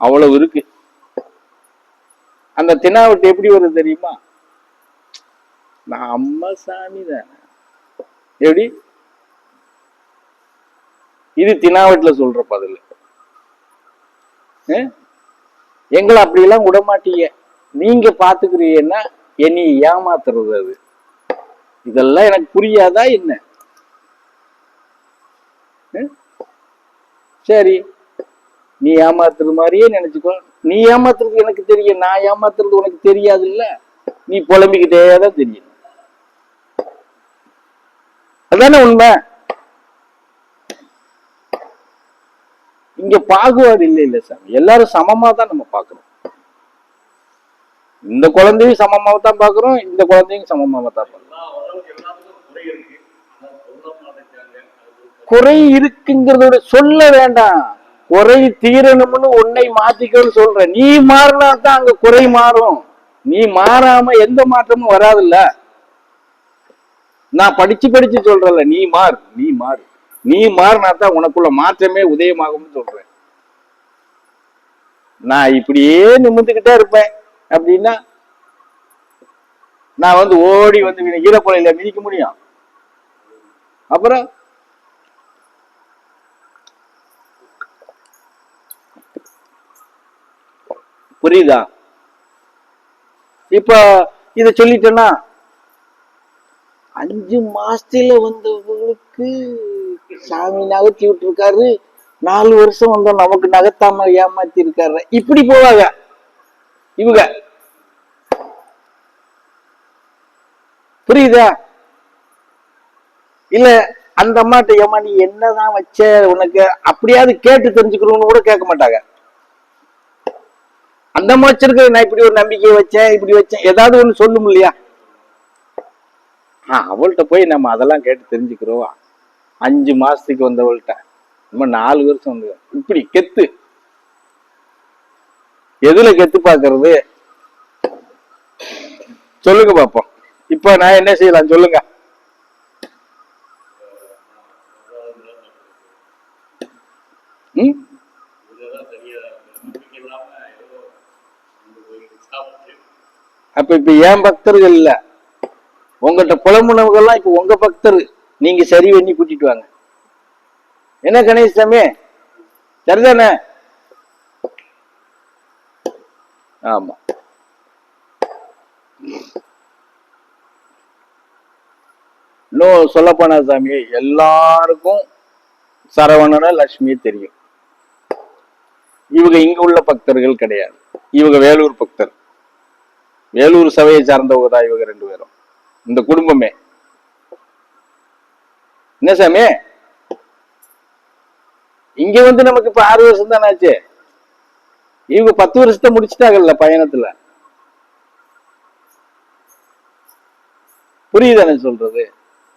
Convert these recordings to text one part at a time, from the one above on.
அவ்வளவு இருக்கு. அந்த தினாவட்டு எப்படி வருது தெரியுமா? நம்ம சாமி தானே. எப்படி? இது தினாவட்டுல சொல்ற பதில். எங்களை அப்படியெல்லாம் விட மாட்டீங்க. நீங்க பாத்துக்கிறீங்கன்னா என்னை ஏமாத்துறது அது. இதெல்லாம் எனக்கு புரியாதா என்ன? சரி. நீ ஏமாத்துறது மாதிரியே நினைச்சுக்கோ. நீ ஏமாத்துறது எனக்கு தெரியும். நான் ஏமாத்துறது உனக்கு தெரியாது இல்ல நீ புலம்பிக்கிட்டே தான் தெரியும். அதானே உண்மை? இங்க பாகுபாடு இல்லை இல்ல சாமி எல்லாரும் சமமா தான் நம்ம பாக்குறோம். இந்த குழந்தையும் சமமாக தான் பாக்குறோம். இந்த குழந்தையும் சமமாக தான் பாக்குறோம். குறை குறை இருக்குங்கிறதோட சொல்ல வேண்டாம். குறை தீரணும்னு உன்னை மாத்திக்கன்னு சொல்ற நீ மாறினா தான் அங்க குறை மாறும். நீ மாறாம எந்த மாற்றமும் வராதுல்ல. நான் படிச்சு படிச்சு சொல்றேன்ல நீ மாறு நீ மாறு. நீ மாறினா தான் உனக்குள்ள மாற்றமே உதயமாகும்னு சொல்றேன். நான் இப்படியே நிமிந்துகிட்டே இருப்பேன். அப்படின்னா நான் வந்து ஓடி வந்து ஈரப்பலையில மிதிக்க முடியும். அப்புறம் புரியுதா? இப்ப இத சொல்லிட்டேன்னா அஞ்சு மாசத்துல வந்தவங்களுக்கு சாமி நகர்த்தி விட்டுருக்காரு. நாலு வருஷம் வந்த நமக்கு நகர்த்தாம ஏமாத்தி இருக்காரு இப்படி போவாங்க. இவங்க. புரியுதா? இல்ல அந்த அம்மாட்ட ஏமா நீ என்னதான் வச்ச உனக்கு? அப்படியாவது கேட்டு தெரிஞ்சுக்கணும்னு கூட கேட்க மாட்டாங்க. அந்த அம்மா நான் இப்படி ஒரு நம்பிக்கையை வச்சேன் இப்படி வச்சேன். ஏதாவது ஒன்று சொல்லும் இல்லையா? ஆ அவள்கிட்ட போய் நம்ம அதெல்லாம் கேட்டு தெரிஞ்சுக்கிறோம். அஞ்சு மாசத்துக்கு வந்தவள்கிட்ட. நம்ம நாலு வருஷம் வந்து. இப்படி கெத்து. எதுல கெத்து பாக்குறது? சொல்லுங்க பாப்போம். இப்ப நான் என்ன செய்யலாம்? சொல்லுங்க. அப்ப இப்ப ஏன் பக்தர்கள் இல்ல? உங்ககிட்ட புலம்புனவங்கெல்லாம் இப்ப உங்க பக்தர் நீங்க சரி பண்ணி கூட்டிட்டு வாங்க. என்ன கணேசமே சரிதானே? ஆமா. இன்னும் சொல்ல சாமி எல்லாருக்கும் சரவணன லட்சுமி தெரியும். இவங்க இங்க உள்ள பக்தர்கள் கிடையாது. இவங்க வேலூர் பக்தர். வேலூர் சபையை சார்ந்தவங்க தான் இவங்க ரெண்டு பேரும். இந்த குடும்பமே. என்ன சாமி? இங்க வந்து நமக்கு இப்ப ஆறு வருஷம் தானே ஆச்சு? இவங்க பத்து வருஷத்தை முடிச்சிட்டாங்கல்ல பயணத்துல. புரியுதானே சொல்றது?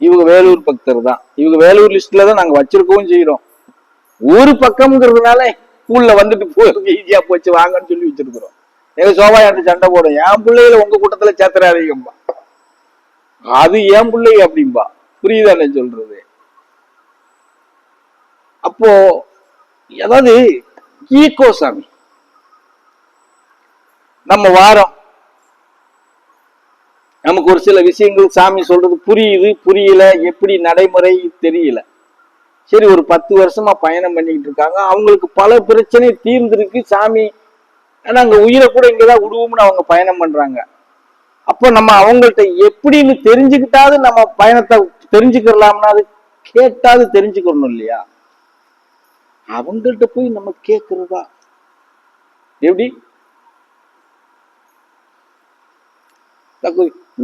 இவங்க வேலூர் பக்தர் தான். இவங்க வேலூர் லிஸ்ட்ல தான் நாங்க வச்சிருக்கவும் செய்யறோம் ஊர் பக்கம்ங்கிறதுனால ஸ்கூல்ல வந்துட்டு போய் ஈஸியா போச்சு வாங்கன்னு சொல்லி வச்சிருக்கிறோம். சோபா எடுத்து சண்டை போடும் என் பிள்ளைகளை உங்க கூட்டத்துல சேர்த்துறாதீங்கம்பா அது என் பிள்ளை அப்படிம்பா. புரியுதானே சொல்றது? அப்போ அதாவது ஈகோ சாமி. நம்ம வாரம். நமக்கு ஒரு சில விஷயங்கள் சாமி சொல்றது புரியுது புரியல எப்படி நடைமுறை தெரியல. சரி ஒரு பத்து வருஷமா பயணம் பண்ணிக்கிட்டு இருக்காங்க. அவங்களுக்கு பல பிரச்சனை தீர்ந்திருக்கு. சாமி நாங்க உயிரை கூட இங்கதான் விடுவோம்னு அவங்க பயணம் பண்றாங்க. அப்போ நம்ம அவங்கள்ட்ட எப்படின்னு தெரிஞ்சுக்கிட்டாது நம்ம பயணத்தை தெரிஞ்சுக்கலாம்னா அது கேட்டாது தெரிஞ்சுக்கணும் இல்லையா? அவங்கள்ட்ட போய் நம்ம கேட்கறதா எப்படி?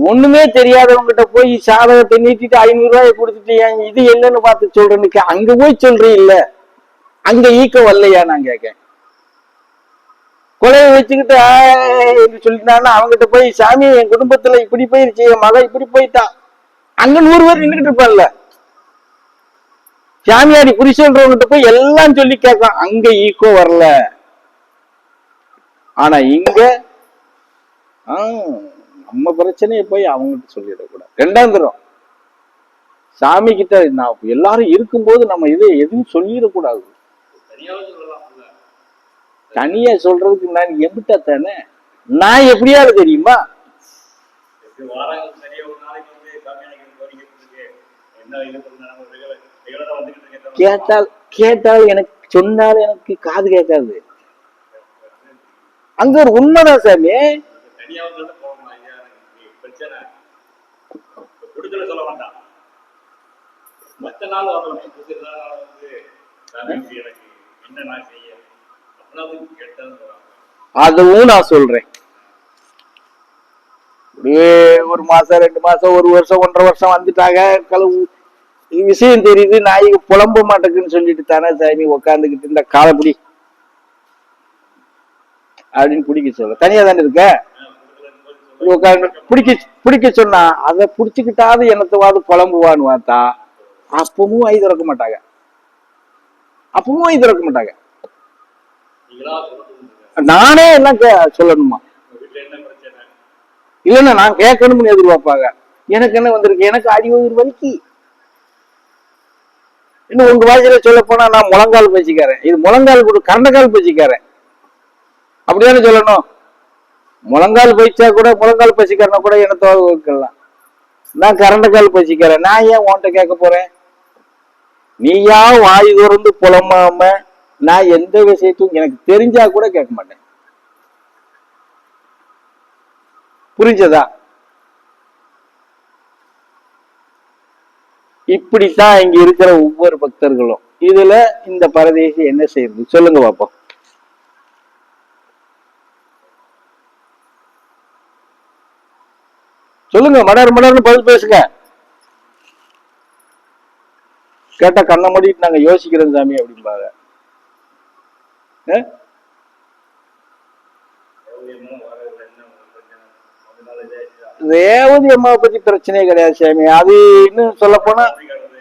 ஒண்ணுமே தெரியாதவங்கிட்ட போய் சாதகத்தை நீட்டிட்டு ஐநூறு ரூபாய் கொடுத்துட்டு இது என்னன்னு பார்த்து சொல்றேன்னு அங்க போய் சொல்றீ இல்ல அங்க ஈக்கம் வரலையா நான் கேட்கேன் கொலையை வச்சுக்கிட்டு சொல்லிட்டான்னா அவங்ககிட்ட போய் சாமி என் குடும்பத்துல இப்படி போயிருச்சு என் மக இப்படி போயிட்டான். அங்க நூறு பேர் நின்றுட்டு இருப்பான்ல. சாமியாரி குறி சொல்றவங்கிட்ட போய் எல்லாம் சொல்லி கேட்கலாம் அங்க ஈக்கோ வரல. ஆனா இங்க நம்ம பிரச்சனையை போய் அவங்ககிட்ட சொல்லிடக்கூடாது. ரெண்டாம் தரம். சாமி கிட்ட நான் எல்லாரும் இருக்கும்போது நம்ம இதை எதுவும் சொல்லிடக்கூடாது. தனியா சொல்றதுக்கு நான் எம்பிட்டா தானே? நான் எப்படியாவது தெரியுமா? கேட்டால் கேட்டால் எனக்கு சொன்னால் எனக்கு காது கேட்காது. அங்க ஒரு உண்மைதான் சாமி. மத்த நாள் என்ன நான் செய்ய அப்படின்னா வந்து கெட்டதுன்னு சொல்றாங்க அதுவும் நான் சொல்றேன். அப்படியே ஒரு மாசம் ரெண்டு மாசம் ஒரு வருஷம் ஒன்றரை வருஷம் வந்துட்டாங்க கலவு விஷயம் தெரியுது நாய்க்கு புலம்ப மாட்டேக்குன்னு சொல்லிட்டு தானே சாமி உக்காந்துக்கிட்டு இந்த காலப்பிடி. அப்படின்னு பிடிக்க சொல்ல. தனியா தானே இருக்க? இப்படி பிடிக்க பிடிக்க சொன்னா அதை பிடிச்சுக்கிட்டாவது என்னத்தவாது குழம்புவான்னு பார்த்தா அப்பவும் ஐ திறக்க மாட்டாங்க. அப்பவும் ஐ திறக்க மாட்டாங்க. நானே எல்லாம் கே- சொல்லணுமா? உங்க இல்லைன்னா நான் கேட்கணும்னு எதிர்பார்ப்பாங்க. எனக்கு என்ன வந்திருக்கு? எனக்கு அடி வலிக்கு இன்னும் உங்க வாயில சொல்ல போனா நான் முழங்கால் பேசிக்காரன். இது முழங்கால் கூட கரண்டக்கால் பேசிக்காரன். அப்படிதானே சொல்லணும்? முழங்கால் பயிச்சா கூட முழங்கால் பசிக்காரனா கூட என்ன வைக்கலாம்? நான் கரண்டக்கால் பசிக்கிறேன் நான் ஏன் உன்கிட்ட கேட்க போறேன்? நீயா வாய் திறந்து புலமாம நான் எந்த விஷயத்தையும் எனக்கு தெரிஞ்சா கூட கேட்க மாட்டேன். புரிஞ்சதா? இப்படித்தான் இங்க இருக்கிற ஒவ்வொரு பக்தர்களும். இதுல இந்த பரதேசி என்ன செய்யறது சொல்லுங்க பாப்போம். சொல்லுங்க மடர் மடர்னு பதில் பேசுங்க. கேட்டா கண்ணை மூடிட்டு நாங்க யோசிக்கிறோம் சாமி அப்படிம்பாங்க ஆ? என்ன வரது என்ன உங்களுக்கு பிரச்சனை அதனால இதாயிடுச்சா ரேவதி அம்மாவை பத்தி பிரச்சனையே கிடையாது சாமி. அது இன்னும் சொல்ல போனா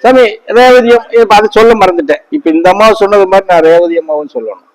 சாமி ரேவதி அம்மா அதை சொல்ல மறந்துட்டேன். இப்ப இந்த அம்மா சொன்னது மாதிரி நான் ரேவதி அம்மாவும் சொல்லணும்.